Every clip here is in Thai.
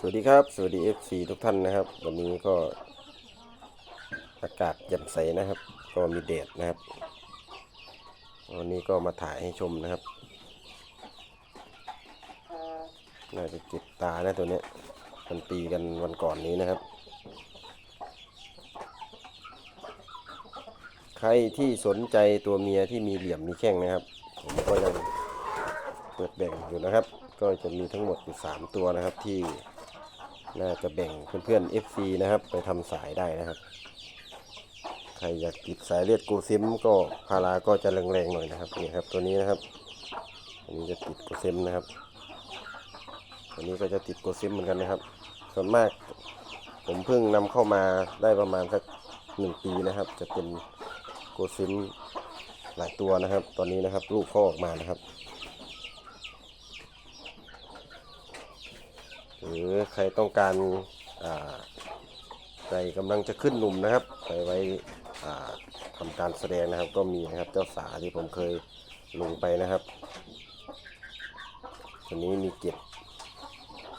สวัสดีครับ สวัสดี FC ทุกท่านนะครับ วันนี้ก็อากาศแจ่มใสนะครับ ก็มีแดดนะครับ วันนี้ก็มาถ่ายให้ชมนะครับ น่าจะจ็บตานะตัวเนี้ยมันตีกันวันก่อนนี้นะครับ ใครที่สนใจตัวเมียที่มีเหลี่ยมมีแข้งนะครับ ผมก็ยังเปิดแบ่งอยู่นะครับ ก็จะมีทั้งหมดอยู่3ตัวนะครับที่ น่าจะแบ่งเพื่อนๆ FC นะครับ ไปทำสายได้นะครับ ใครอยากติดสายเลือดกูซิมก็พาราก็จะแรงๆหน่อยนะครับนี่ครับตัวนี้นะครับอันนี้จะติดกูซิมนะครับตัวนี้ก็จะติดกูซิมเหมือนกันนะครับ ส่วนมากผมเพิ่งนำเข้ามาได้ประมาณสักหนึ่งปีนะครับ จะเป็นกูซิมหลายตัวนะครับ ตอนนี้นะครับลูกเขาออกมานะครับ หรือใครต้องการใจกำลังจะขึ้นหนุ่มนะครับ ไปไว้ทำการแสดงนะครับก็มีนะครับเจ้าสาที่ผมเคยลงไปนะครับวันนี้มีเก็บ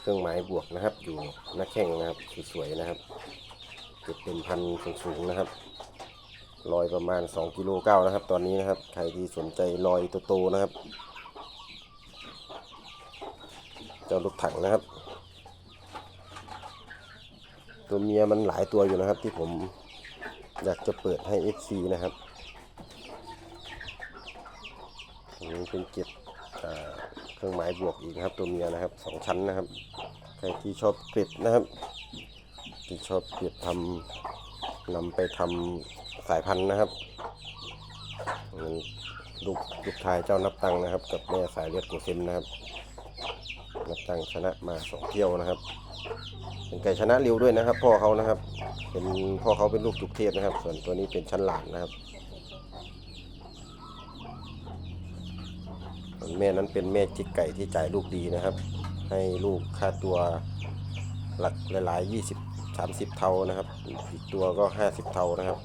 เครื่องหมายบวกนะครับ อยู่หน้าแข้งนะครับสวยๆนะครับ เก็บเป็นพันสูงๆนะครับลอยประมาณ2กิโลเก้านะครับ ตอนนี้นะครับใครที่สนใจลอยโตๆนะครับ เจ้ารถถังนะครับ ตัวเมียมันหลายตัวอยู่นะครับ ที่ผมอยากจะเปิดให้ FC นะครับอันนี้เป็นเก็บเครื่องหมายบวกอีกนะครับ ตัวเมียนะครับสองชั้นนะครับ ใครที่ชอบเกล็ดนะครับ ที่ชอบเกล็ดทำนำไปทำสายพันธุ์นะครับมันลูกลูกชายเจ้านับตังนะครับ กับแม่สายเลือดโกเซนนะครับ นับตังชนะมาสองเที่ยวนะครับ เป็นไก่ชนะเร็วด้วยนะครับ พ่อเขานะครับ เป็นพ่อเขาเป็นลูกจุกเทพนะครับ ส่วนตัวนี้เป็นชั้นหลานนะครับส่วนแม่นั้นเป็นแม่จิกไก่ที่จ่ายลูกดีนะครับ ให้ลูกค่าตัวหลักหลายๆยี่สิบสามสิบเท่านะครับ อีกตัวก็ห้าสิบเท่านะครับ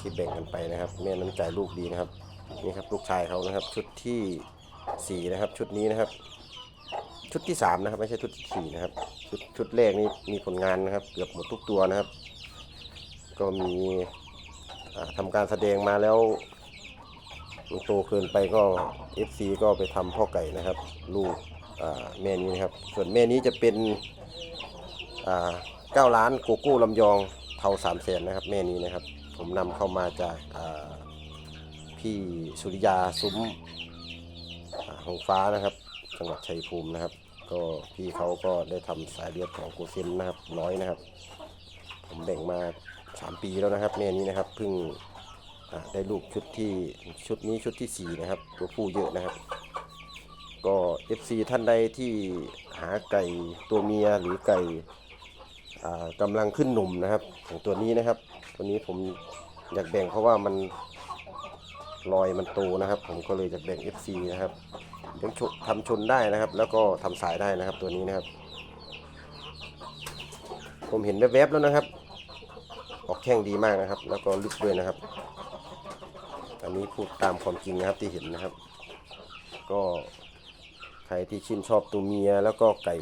ที่แบ่งกันไปนะครับ แม่นั้นจ่ายลูกดีนะครับ นี่ครับลูกชายเขานะครับ ชุดที่สี่นะครับ ชุดนี้นะครับ ชุดที่สามนะครับ ไม่ใช่ชุดที่สี่นะครับ ชุดชุดแรกนี่มีผลงานนะครับ เกือบหมดทุกตัวนะครับ ก็มีอ่าทำการแสดงมาแล้วมันโตเกินไปก็ FC ก็ไปทำพ่อไก่นะครับ ลูกแม่นี้นะครับ ส่วนแม่นี้จะเป็นเก้าล้านโกโก้ลำยองเทาสามแสนนะครับ แม่นี้นะครับ ผมนำเข้ามาจากพี่สุริยาซุ้มหงฟ้านะครับ จังหวัดชัยภูมินะครับ ก็พี่เขาก็ได้ทำสายเลือดของโกเซนนะครับร้อยนะครับ ผมแบ่งมา 3 ปีแล้วนะครับแม่นี้นะครับเพิ่งได้ลูกชุดที่ชุดนี้ชุดที่ 4 นะครับ ตัวผู้เยอะนะครับ ก็ FC ท่านใดที่หาไก่ตัวเมียหรือไก่อ่ากำลังขึ้นหนุ่มนะครับ ของตัวนี้นะครับ ตัวนี้ผมอยากแบ่งเพราะว่ามัน ลอยมันโตนะครับ ผมก็เลยอยากแบ่ง FC นะครับเลี้งทำชนได้นะครับ แล้วก็ทำสายได้นะครับตัวนี้นะครับ ผมเห็นแวบๆแล้วนะครับ ออกแข้งดีมากนะครับ แล้วก็ลึกด้วยนะครับ อันนี้พูดตามความจริงนะครับที่เห็นนะครับ ก็ใครที่ชื่นชอบตัวเมียแล้วก็ไก่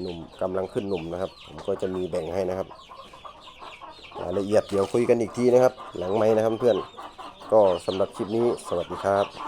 หนุ่มกำลังขึ้นหนุ่มนะครับ ผมก็จะมีแบ่งให้นะครับรายละเอียดเดี๋ยวคุยกันอีกทีนะครับ หลังไม้นะครับเพื่อน ก็สำหรับคลิปนี้สวัสดีครับ